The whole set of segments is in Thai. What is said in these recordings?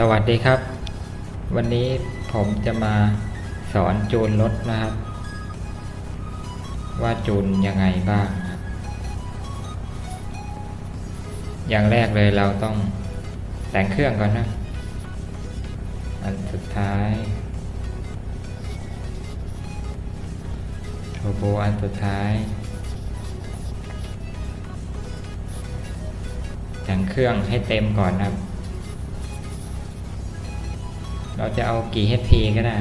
สวัสดีครับ วันนี้ผมจะมาสอนจูนรถนะครับ ว่าจูนยังไงบ้างครับ อย่างแรกเลยเราต้องแต่งเครื่องก่อนนะ อันสุดท้ายโทโบอันสุดท้าย แต่งเครื่องให้เต็มก่อนนะครับ เราจะเอากี่ HP ก็ได้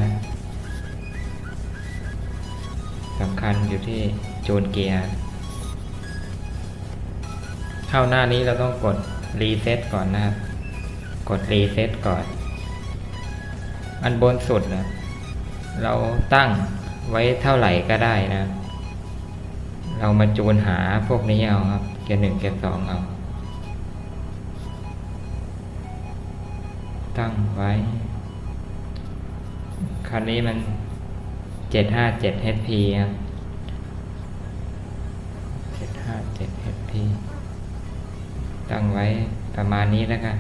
สำคัญอยู่ที่จูนเกียร์ เข้าหน้านี้เราต้องกดรีเซ็ตก่อนนะครับ กดรีเซ็ตก่อน อันบนสุดนะเราตั้งไว้เท่าไหร่ก็ได้นะ เรามาจูนหาพวกนี้เอาครับ เกียร์หนึ่งเกียร์สองเอา ตั้งไว้ คันนี้มันเจ็ดห้าเจ็ด HP ครับเจ็ดห้าเจ็ด HP ตั้งไว้ประมาณนี้แล้วกัน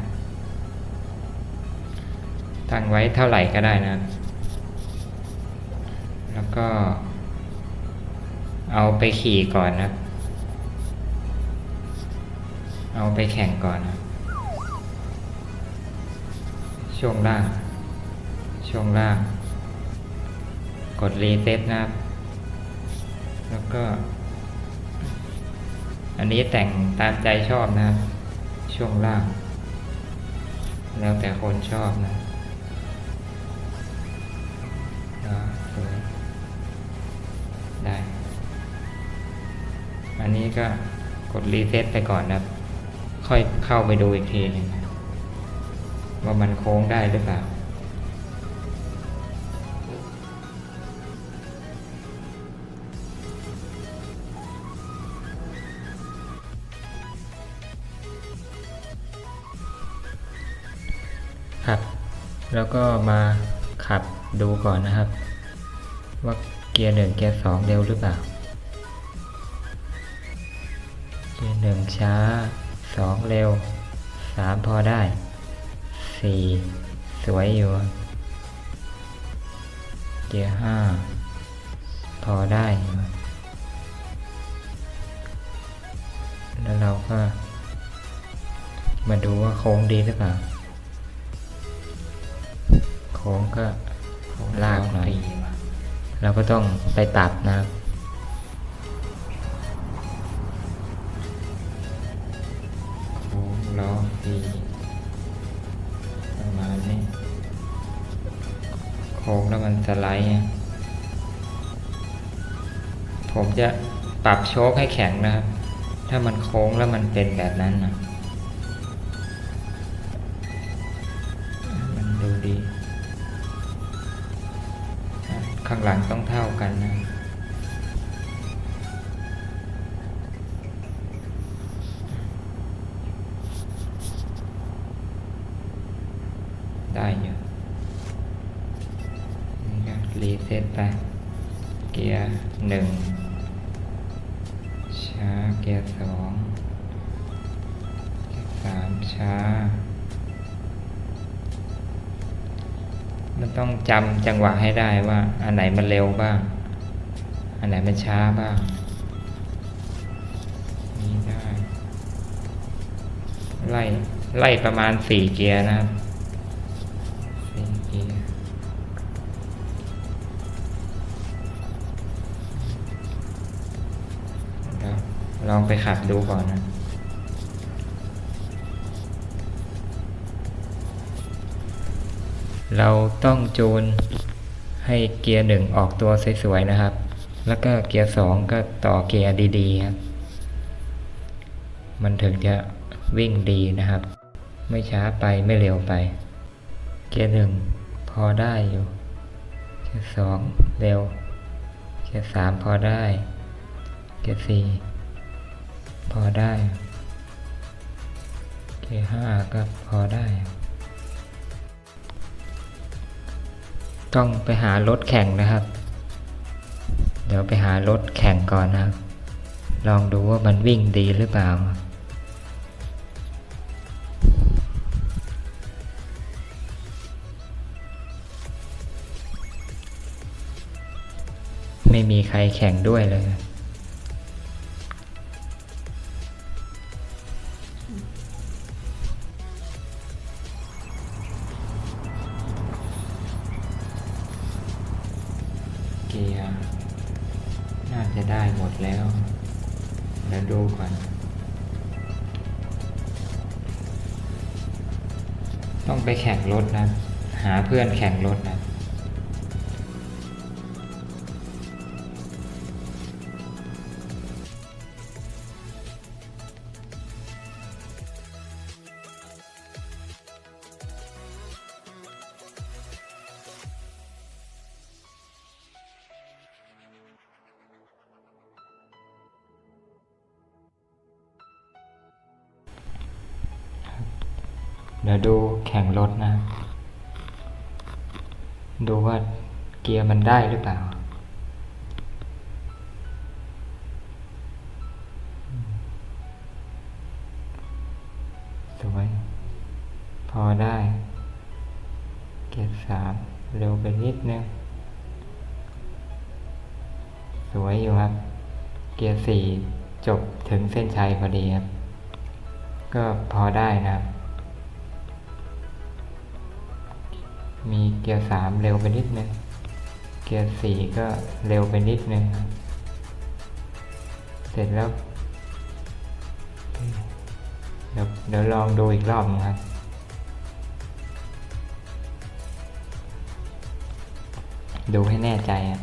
ตั้งไว้เท่าไหร่ก็ได้นะ แล้วก็ เอาไปขี่ก่อนนะ เอาไปแข่งก่อนนะ ช่วงล่าง ช่วงล่าง กดรีเซ็ตนะครับ แล้วก็ อันนี้แต่งตามใจชอบนะครับ ช่วงล่าง แล้วแต่คนชอบนะสวยได้ อันนี้ก็กดรีเซ็ตไปก่อนนะครับ ค่อยเข้าไปดูอีกทีหนึงว่ามันโค้งได้หรือเปล่า แล้วก็มาขับดูก่อนนะครับ ว่าเกียร์หนึ่งเกียร์สองเร็วหรือเปล่า เกียร์หนึ่งช้าสองเร็วสามพอได้สี่สวยอยู่ เกียร์ห้าพอได้ แล้วเราก็มาดูว่าโค้งดีหรือเปล่า ค้งก็ลากหน่อยเราก็ต้องไปตัดนะครับโค้งล้อดีประมาณนี้โค้งแล้วมันสไลด์ไงผมจะปรับโชคให้แข็งนะครับ ถ้ามันโค้งแล้วมันเป็นแบบนั้นนะมันดูดีางหลังต้องเท่ากันนะได้อยู่นี่ก็รีเซ็ตไป เกียร์หนึ่งช้า เกียร์สองเกียร์สามช้า มันต้องจำจังหวะให้ได้ว่า อันไหนมันเร็วบ้าง อันไหนมันช้าบ้างนี่ได้ ไล่ไล่ประมาณสี่เกียร์นะครับสี่เกียร์ลองไปขับดูก่อนนะ เราต้องจูนให้เกียร์หนึ่งออกตัวสวยๆนะครับ แล้วก็เกียร์สองก็ต่อเกียร์ดีๆครับมันถึงจะวิ่งดีนะครับ ไม่ช้าไปไม่เร็วไป เกียร์หนึ่งพอได้อยู่ เกียร์สองเร็ว เกียร์สามพอได้ เกียร์สี่พอได้ เกียร์ห้าก็พอได้ ต้องไปหารถแข่งนะครับ เดี๋ยวไปหารถแข่งก่อนนะลองดูว่ามันวิ่งดีหรือเปล่า ไม่มีใครแข่งด้วยเลย หมดแล้ว แล้วดูก่อน ต้องไปแข่งรถนะ หาเพื่อนแข่งรถนะ เดี๋ยวดูแข่งรถนะ ดูว่าเกียร์มันได้หรือเปล่า สวย พอได้ เกียร์สามเร็วไปนิดนึง สวยอยู่ครับ เกียร์สี่จบถึงเส้นชัยพอดีครับ ก็พอได้นะครับ มีเกียร์สามเร็วไปนิดนึง เกียร์สี่ก็เร็วไปนิดนึงครับเสร็จแล้ว เดี๋ยวเดี๋ยวลองดูอีกรอบนึงครับดูให้แน่ใจอะ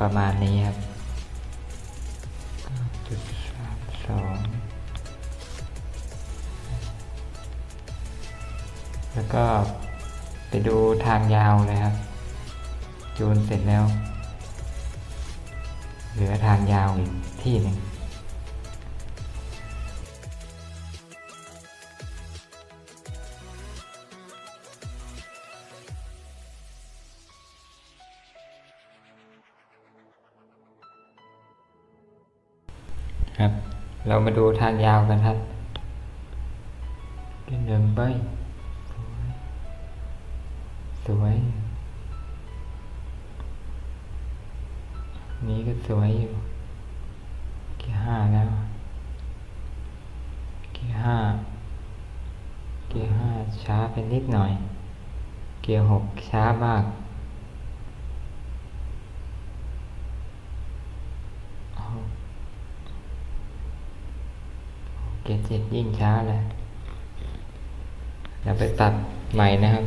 ประมาณนี้ครับจุดสามสองแล้วก็ไปดูทางยาวเลยครับจูนเสร็จแล้ว เหลือทางยาวอีกที่หนึ่ง ครับ เรามาดูทางยาวกันครับเป็นเดินไปสวยสวยนี้ก็สวยอยู่เกียร์ห้าแล้วเกียร์ห้าเกียร์ห้าช้าไปนิดหน่อย เกียร์หกช้ามาก เกียร์เจ็ดยิ่งช้าเลยเดี๋ยวไปตัดใหม่นะครับ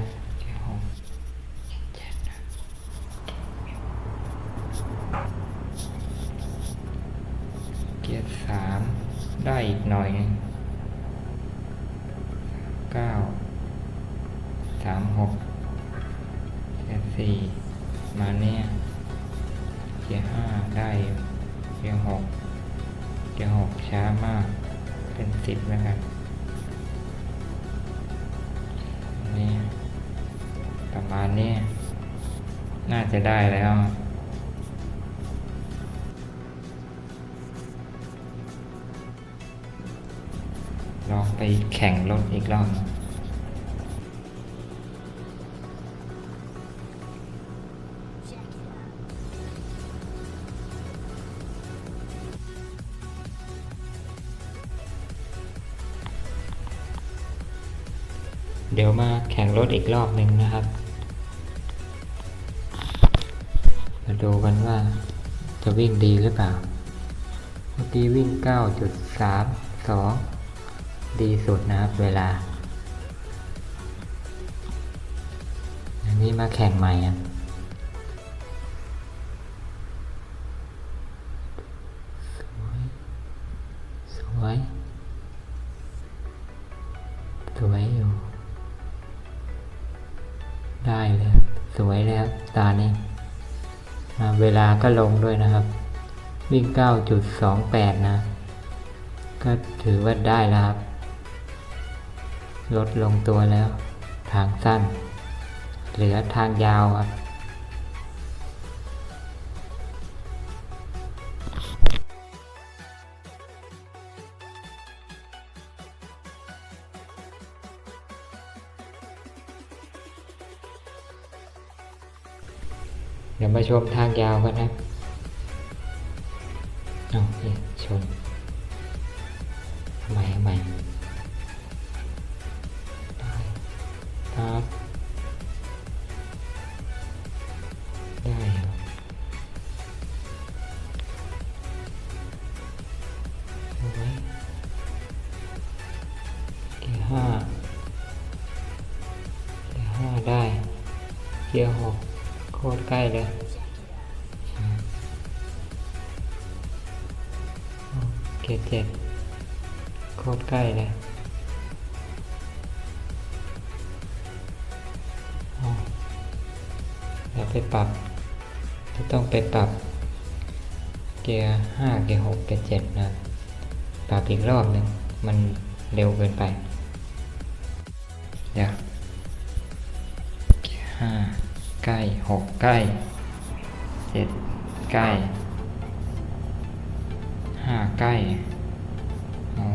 เกียร์สามได้อีกหน่อยนึงเก้าสามหกเกียร์สี่มาเนี่ยเกียร์ห้าได้เกียร์หกเกียร์หกช้ามาก เป็นะครับนี่ประมาณนี้น่าจะได้แล้วลองไปแข่งรถอีกรอบ เดี๋ยวมาแข่งรถอีกรอบหนึ่งนะครับ มาดูกันว่าจะวิ่งดีหรือเปล่า เมื่อกี้วิ่ง 9.32 ดีสุดนะครับเวลา อันนี้มาแข่งใหม่อะสวยสวย ก็ลงด้วยนะครับ วิ่ง 9.28 นะ ก็ถือว่าได้แล้วครับ ลดลงตัวแล้ว ทางสั้น เหลือทางยาวครับ ชมทางยาวกันนะเอาเอ๊ะชนทำไมทำไมได้ครับได้ครับเอาไว้เกียร์ห้าเกียร์ห้าได้เกียร์หกโคตรใกล้เลย เกียร์เจ็ดโคตรใกล้เลยเดี๋ยวไปปรับ จะต้องไปปรับ เกียร์ห้าเกียร์หกเกียร์เจ็ดนะ ปรับอีกรอบหนึ่งมันเร็วเกินไป เดี๋ยวเกียร์ห้าใกล้หกใกล้เจ็ดใกล้ ห้าใกล้ อ๋อ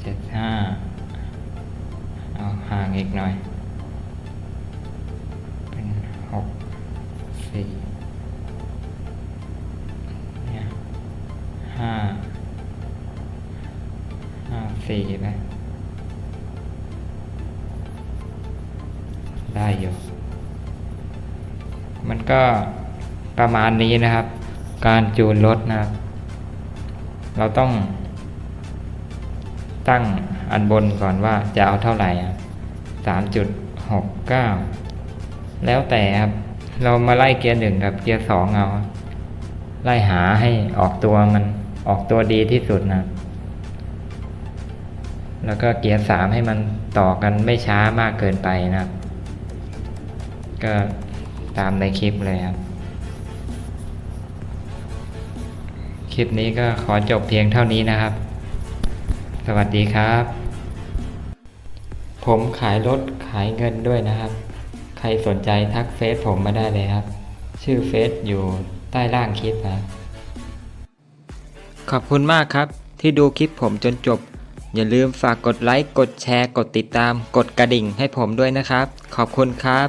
เจ็ดห้าเอาห่างอีกหน่อย เป็นหกสี่เนี่ยห้าห้าสี่ไปได้อยู่ มันก็ประมาณนี้นะครับ การจูนรถนะครับ เราต้อง ตั้งอันบนก่อนว่าจะเอาเท่าไหร่สามจุดหกเก้าแล้วแต่ครับ เรามาไล่เกียร์หนึ่งกับเกียร์สองเอาไล่หาให้ออกตัวมันออกตัวดีที่สุดนะ แล้วก็เกียร์สามให้มันต่อกันไม่ช้ามากเกินไปนะ ก็ตามในคลิปเลยครับ คลิปนี้ก็ขอจบเพียงเท่านี้นะครับ สวัสดีครับ ผมขายรถขายเงินด้วยนะครับ ใครสนใจทักเฟซผมมาได้เลยครับ ชื่อเฟซอยู่ใต้ล่างคลิปนะขอบคุณมากครับ ที่ดูคลิปผมจนจบ อย่าลืมฝากกดไลค์ กดแชร์ กดติดตาม กดกระดิ่งให้ผมด้วยนะครับ ขอบคุณครับ